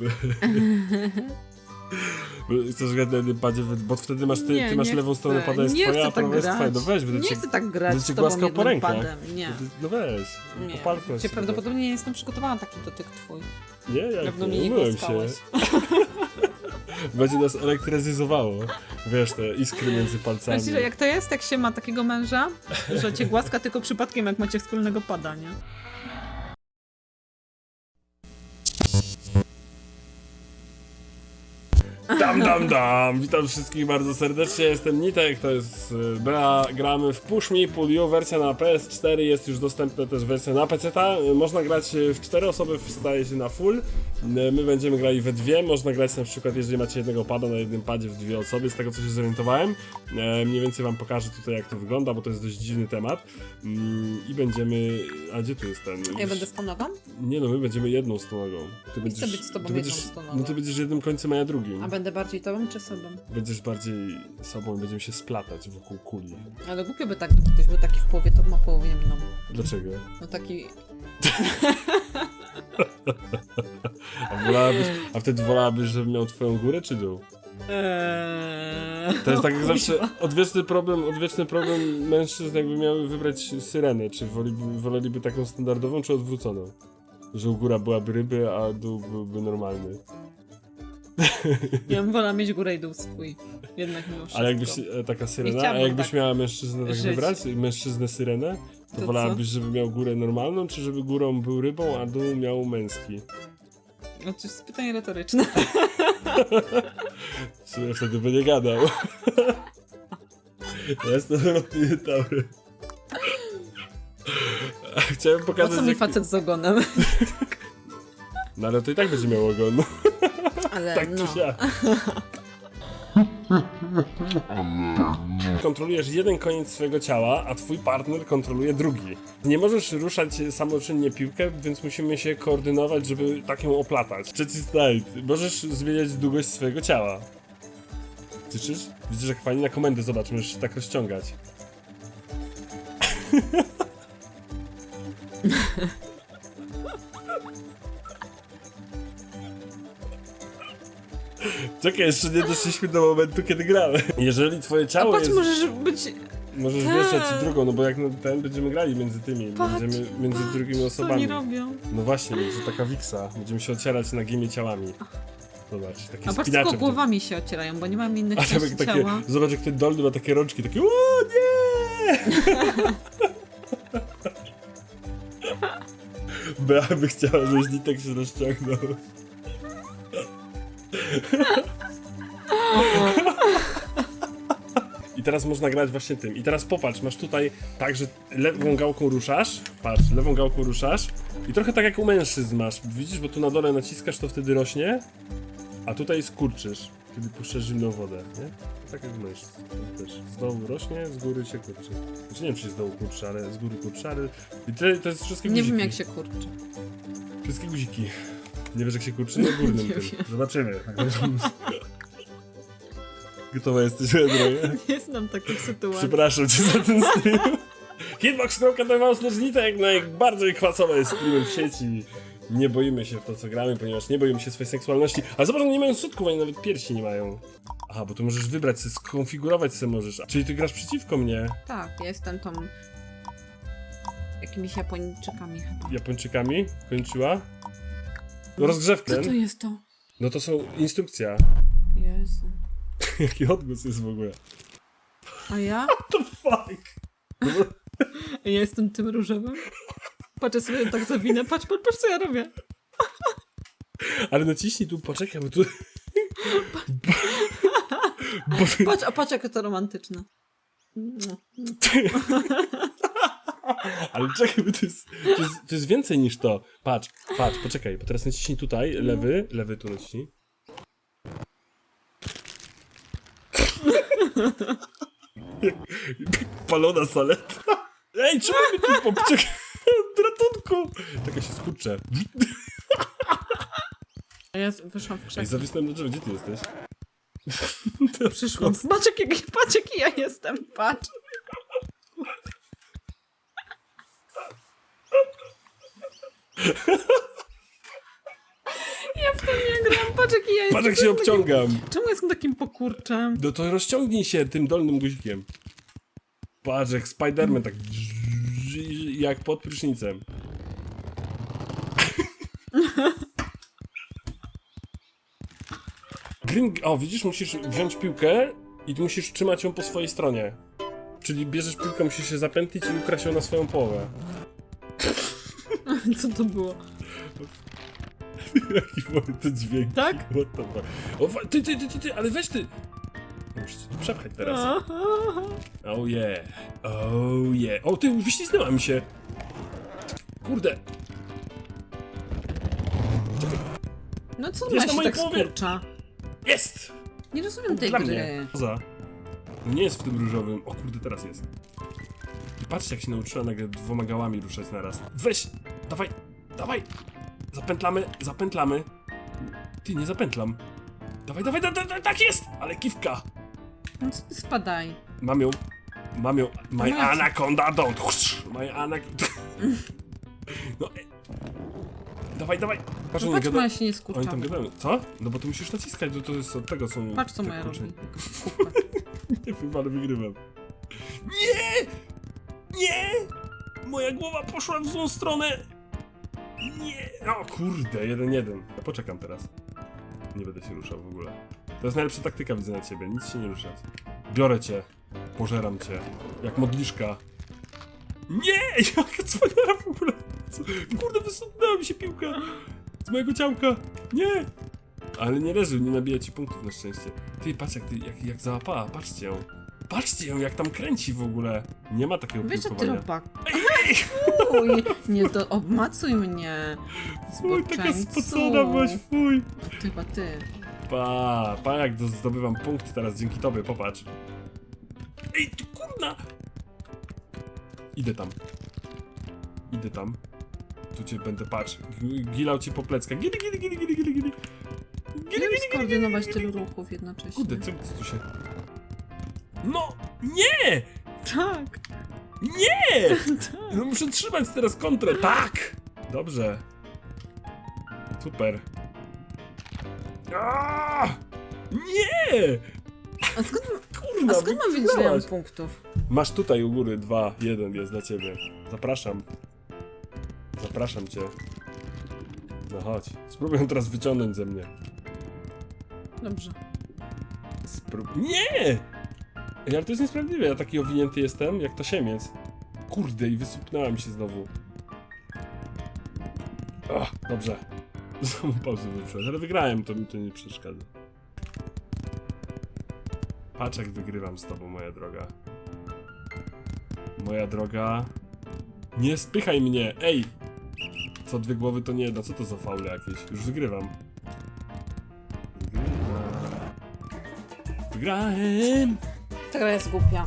Chcesz grać na jednym padzie, bo wtedy masz, ty, Nie, ty masz nie lewą stronę chcę. pada jest Nie twoja, a chcę tak prawa jest twoja. No weź, będę Nie chcę tak grać będę tobą głaskał po rękach. padem. Nie. No weź, Nie. popalknąć Cię się. prawdopodobnie nie jestem przygotowana na taki dotyk twój. Nie, jak Dawno nie, nie umyłem się. Będzie nas elektryzowało. Wiesz, te iskry między palcami. Że jak to jest, jak się ma takiego męża, że cię głaska tylko przypadkiem, jak macie wspólnego pada, nie? Dam, dam! Witam wszystkich bardzo serdecznie, jestem Nitek, to jest y, Bra, gramy w Push Me Pull You, wersja na PS4, jest już dostępna też wersja na PC. -ta. Można grać y, w cztery osoby, wstaje się na full. Y, My będziemy grali we dwie, można grać na przykład, jeżeli macie jednego pada na jednym padzie w dwie osoby, z tego co się zorientowałem. E, Mniej więcej wam pokażę tutaj jak to wygląda, bo to jest dość dziwny temat. Mm, I będziemy... a gdzie tu jest ten? Ja będę stonogą? Nie no, my będziemy jedną stonogą. Ty będziesz, być z tobą ty jedną będziesz, stonogą. No ty będziesz jednym końcem, a ja drugim. A będę bardziej tobą czy sobą? Będziesz bardziej sobą i będziemy się splatać wokół kuli. Ale głupio by tak, ktoś był taki w połowie, to ma połowę mną. Dlaczego? No taki... A, wolałabyś, a wtedy wolałabyś, żebym miał twoją górę czy dół? Eee... To jest tak jak O zawsze odwieczny problem, odwieczny problem mężczyzn jakby miały wybrać syrenę. Czy woliby, woleliby taką standardową, czy odwróconą? Że u góra byłaby ryby, a dół byłby normalny. Ja bym wolała mieć górę i dół swój. Jednak mimo wszystko. Ale jakbyś e, taka syrena, a chciałabym jakbyś tak miała mężczyznę tak żyć. wybrać, mężczyznę syrenę, to, To wolałabyś, żeby miał górę normalną, czy żeby górą był rybą, a dół miał męski? No to jest pytanie retoryczne. W sumie wtedy by nie gadał. Ja jestem Taury. Chciałem Po pokazać, co mi jak... facet z ogonem? No ale to i tak będzie miał ogon. Ale tak no. czy siak. Kontrolujesz jeden koniec swojego ciała, a twój partner kontroluje drugi. Nie możesz ruszać samoczynnie piłkę, więc musimy się koordynować, żeby tak ją oplatać. Trzeci slajd. Możesz zmieniać długość swojego ciała. Słyszysz? Widzisz, jak fajnie na komendy, zobacz, możesz tak rozciągać. Czekaj, jeszcze nie doszliśmy do momentu, kiedy gramy. Jeżeli twoje A ciało patrz, jest... możesz być... Możesz Tak. wieszać drugą, no bo jak no, ten będziemy grali między tymi, Patrz, będziemy między patrz, drugimi Co osobami. oni robią? No właśnie, będzie taka wiksa. Będziemy się ocierać nagimi ciałami. Zobacz, takie A patrz, spinacze. tylko głowami się ocierają, bo nie mam innych A części takie, ciała. zobacz jak ten dolny ma takie rączki, takie o nie! Bea by chciała, żebyś Nitek się rozciągnął. I teraz można grać właśnie tym. I teraz popatrz, masz tutaj tak, że lewą gałką ruszasz. Patrz, lewą gałką ruszasz. I trochę tak jak u mężczyzn masz. Widzisz, bo tu na dole naciskasz, to wtedy rośnie. A tutaj skurczysz, kiedy puszczasz zimną wodę, nie? Tak jak u mężczyzn. Też z dołu rośnie, z góry się kurczy. Znaczy nie wiem, czy z dołu kurczy, ale z góry kurczy, ale... I to, to jest wszystkie Nie guziki. wiem jak się kurczy. Wszystkie guziki. Nie wiesz jak się kurczy? No górnym Nie tym. wiem. Zobaczymy. Gotowa jesteś, droga? Nie znam takich sytuacji. Przepraszam cię za ten stream. Hitbox.tv slash jak najbardziej kwasowa jest streamem w sieci. Nie boimy się w to, co gramy, ponieważ nie boimy się swojej seksualności. Ale zobacz, one nie mają sutków, ani nawet piersi nie mają. Aha, bo tu możesz wybrać, sobie, skonfigurować sobie możesz. A, Czyli ty grasz przeciwko mnie, Tak, ja jestem tą... Jakimiś Japończykami chyba. Japończykami. Kończyła. No, Rozgrzewkę. Co to jest to? No to są instrukcja. Jezu. Jaki odgłos jest w ogóle. A ja? What the fuck? Ja jestem tym różowym. Patrzę sobie tak zawinę. Patrz, patrz, patrz co ja robię. Ale naciśnij tu, poczekaj, bo tu... Bo... Patrz, a patrz jakie to romantyczne. No. Ale czekaj, bo to jest, to, jest, to jest więcej niż to. Patrz, patrz, poczekaj, bo teraz naciśnij tutaj, lewy, lewy tu naciśnij. Jak Palona saleta. Ej, czemu mi tu popczek... Ratunku! Tak ja się skurczę. A ja wyszłam w Ej, krzak. zawisnąłem drzewa, gdzie ty jesteś? Przyszłam. Patrz jaki, patrz jaki ja jestem, patrz. Ja w to nie gram, patrz jaki ja Patrz jestem. jak się obciągam. Czemu jestem takim pokurczem? No to rozciągnij się tym dolnym guzikiem. Patrz jak Spiderman tak jak pod prysznicem. Green, o widzisz, musisz wziąć piłkę i musisz trzymać ją po swojej stronie. Czyli bierzesz piłkę, musisz się zapętlić i ukraść ją na swoją połowę. Co to było? Jaki to dźwięk. Tak? What the fuck? O, ty, ty, ty, ty, ty, ale weź ty! Tu przepchać teraz. Oh yeah. Oh yeah. O, ty, wyśliznęła mi się. Kurde. No co Jest na się mojej tak skurcza? Jest! Nie rozumiem tej Dla gry. mnie. Poza. Nie jest w tym różowym. O kurde, teraz jest. I patrzcie, jak się nauczyła nagle dwoma gałami ruszać naraz. Weź! Dawaj! Dawaj! Zapętlamy, zapętlamy. Ty, nie zapętlam. Dawaj, dawaj, da, da, da, tak jest! Ale kiwka! No co ty spadaj? Mam ją. Mam ją. My jak- anaconda don't. My anaconda. No. e. Dawaj, dawaj. Patrz, No oni patrz, gada... moja się nie Oni skurcza. tam gadają. Co? No bo to musisz naciskać, to, to jest od tego są. Patrz co te moja robi. Nie wiem, ale wygrywam. Nie! Nie! Moja głowa poszła w złą stronę! Nie! O kurde, jeden jeden. Ja poczekam teraz. Nie będę się ruszał w ogóle. To jest najlepsza taktyka, widzę na ciebie. Nic się nie ruszać. Biorę cię. Pożeram cię. Jak modliszka. Nie! Jaka cwaniara w ogóle! Co? Kurde, wysunęła mi się piłka! Z mojego ciałka! Nie! Ale nie leży, nie nabija ci punktów na szczęście. Ty, patrz jak, ty, jak, jak załapała, patrzcie ją. Patrzcie ją, jak tam kręci w ogóle. Nie ma takiego ty piłkowania. robak. Ej, Uj, nie do obmacuj mnie. Fuj, taka Zboczeńcu. spocona byłaś, fuj. To chyba ty. Pa, pa jak do- zdobywam punkt teraz dzięki tobie, popatrz. Ej, ty kurna! Idę tam. Idę tam. Tu cię będę, patrz. G- Gilał ci po pleckach. Gili, gili, gili, gili, gili, gili. Nie wiem skoordynować tylu ruchów jednocześnie. Kurde, co, co tu się... No! Nie! Tak, Nie! No muszę trzymać teraz kontrę. Tak! Dobrze. Super. Aaaa! Nie! A skąd, Kurna, a skąd mam wiedzieć, mam punktów? Masz tutaj u góry dwa, jeden jest dla ciebie. Zapraszam. Zapraszam cię. No chodź. Spróbuję teraz wyciągnąć ze mnie. Dobrze. Sprób... Nie! Ej, ale to jest niesprawiedliwe. Ja taki owinięty jestem, jak to siemiec. Kurde, i wysupnęła mi się znowu. Ach, dobrze. Znowu pauzę wyszło, ale wygrałem, to mi to nie przeszkadza. Patrz jak wygrywam z tobą, moja droga. Moja droga... Nie spychaj mnie! Ej! Co dwie głowy to nie jedna, co to za faule jakieś? Już wygrywam. Wygrywam. Wygrałem! Ta gra jest głupia.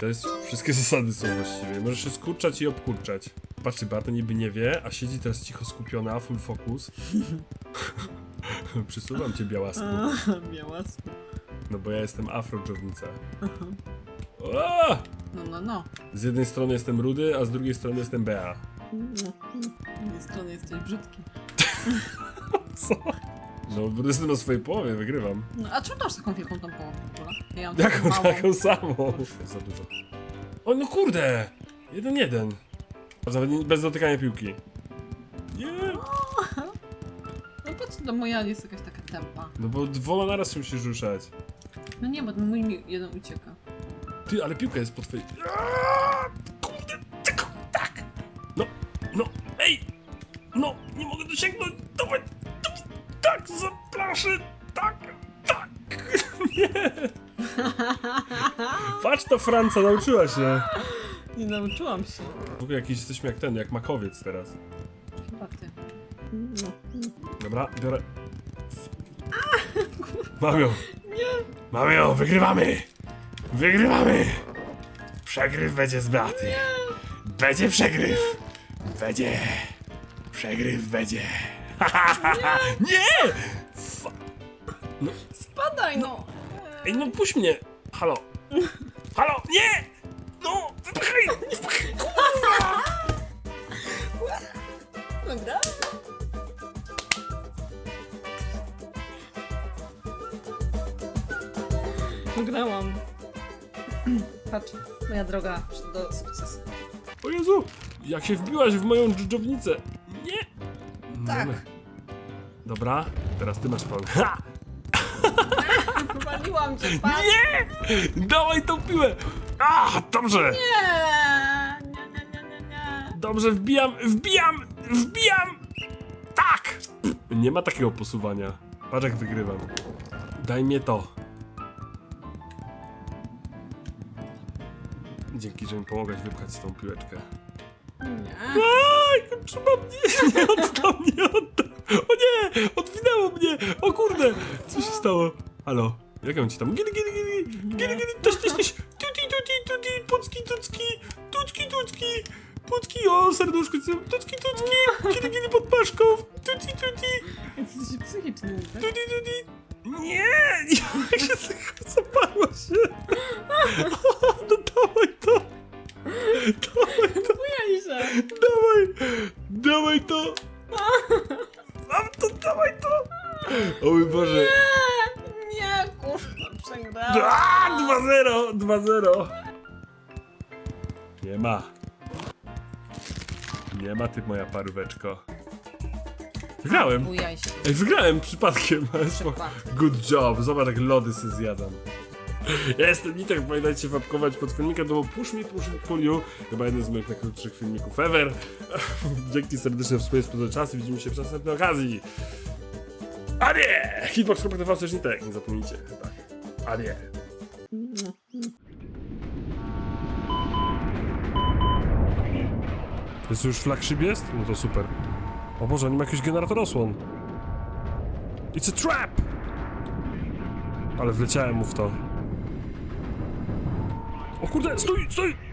To jest, wszystkie zasady są właściwie. Możesz się skurczać i obkurczać. Patrzcie, Barta niby nie wie, a siedzi teraz cicho skupiona, full focus. Przysuwam cię, białasku. Miała No bo ja jestem afro-dżownica. No, no, no. Z jednej strony jestem rudy, a z drugiej strony jestem Bea. No, Z jednej strony jesteś brzydki. Co? No, bo jestem na swojej połowie, wygrywam. No, a czemu masz taką wielką tą połowę w ogóle? Ja mam Jaką taką małą. taką samą? Za dużo. O, no kurde! Jeden, jeden. Nawet nie- bez dotykania piłki. Nie! No po co to moja jest jakaś taka tempa? No bo dwoma naraz się musisz ruszać. No nie, bo mój mi jeden ucieka. Ty, ale piłka jest po twojej... Aaaa! Kurde, tak, tak! No, no, ej! No, nie mogę dosięgnąć! Dawaj, Tak! Tak! Nie! Patrz to Franca, nauczyła się! Nie nauczyłam się. W ogóle jakiś jesteśmy jak ten, jak makowiec teraz. Chyba ty. No. Dobra, biorę... Mam ją! Mamy ją, wygrywamy! Wygrywamy! Przegryw będzie z Beaty. Będzie przegryw! Będzie! Przegryw będzie! Nie! Spadaj no! Ej, no puść mnie! Halo! Halo! Nie! No! Wypchaj! Wypchaj! Kurwa! Wygrałam. Wygrałam. Patrz, moja droga do sukcesu. O Jezu! Jak się wbiłaś w moją dżdżownicę! Nie! Tak. Dobra, teraz ty masz pan. Ha! Cię, patrz. Nie! Dawaj tą piłę! A, dobrze! Nie, nie, nie, nie, nie, nie. Dobrze, wbijam, wbijam, wbijam! Tak! Nie ma takiego posuwania. Patrz jak wygrywam. Daj mnie to. Dzięki, że mi pomogłeś wypchać tą piłeczkę. Nie. Aj, trzeba mnie, nie oddam, nie oddam. O nie, odwinęło mnie, o kurde. Co się stało? Halo, jak on ci tam? Gili, gili, gili, gili, gili, toś, toś, toś. Tuti, tuti, tuti, pucki, tucki, tucki, tucki, pucki, o serduszku, tucki, tucki, gili, gili pod paszką, tuti, tuti, Jesteś psychiczny, tak? tuti, tuti. Nie, jak się zaparło się. No dawaj to, dawaj to. Bujaj się. Dawaj! Dawaj to! Mam to, dawaj to! O mój Boże! Nie ma ty moja paróweczko. Wygrałem! Bujaj się. Ej, wygrałem przypadkiem. Good job, zobacz jak lody se zjadam. Ja jestem Nitek, pamiętajcie wapkować pod filmikiem, to był Push Me, Push Me, Pull You. Chyba jeden z moich najkrótszych filmików ever. Dzięki serdecznie w swoje spędzone czasy, widzimy się przy następnej okazji. A nie! Hitbox.tv też Nitek, nie zapomnijcie. Tak. A nie. Jest już flagship jest? No to super. O Boże, nie ma jakiegoś generator osłon. It's a trap! Ale wleciałem mu w to. O kurde, stój, stój!